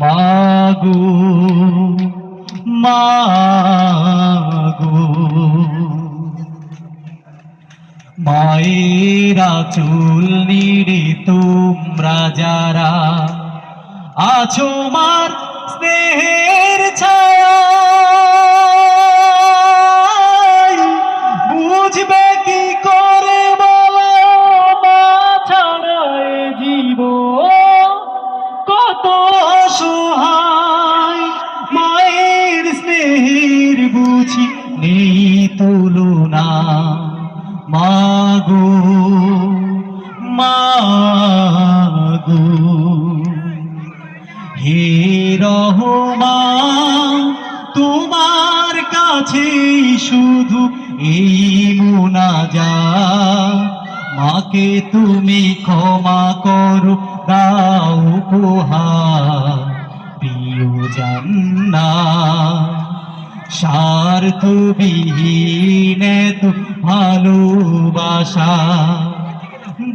মাগো মাগো। মায়েরা চুল নিড়ে তোমরা যারা আছো মার স্নেহের তুলনা। মাগো মাগো। হে রহমান, তোমার কাছে শুধু এই মুনাজা মাকে তুমি ক্ষমা করো, দাও উপহার। প্রিয় জান্না স্বার্থবিহীন তো ভালোবাসা।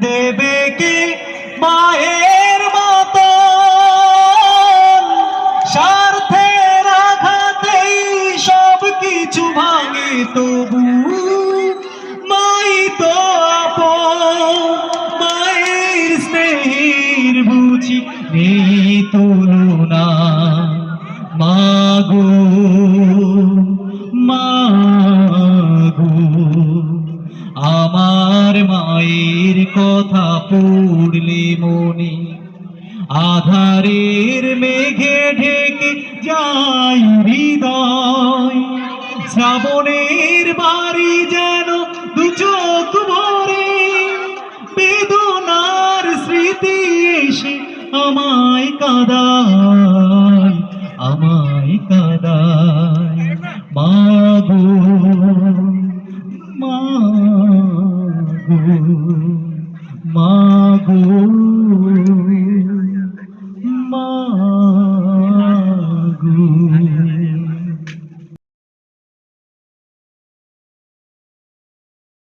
দেবে কি মায়ের মতো স্বার্থের আঘাতেই সব কিছু ভাঙে তবু মাই তো মায়ের স্নেহের বুঝি নেই তুলনা। মাগো কথা পড়লে মনে আধারের মেঘে ঢেকে যাই হৃদয়। শ্রাবণের বাড়ি যেন দু চোখ ভরে, বেদনার স্মৃতি এসে আমায় কাদায় আমায় কাদায়। মাগো মাগো মাগো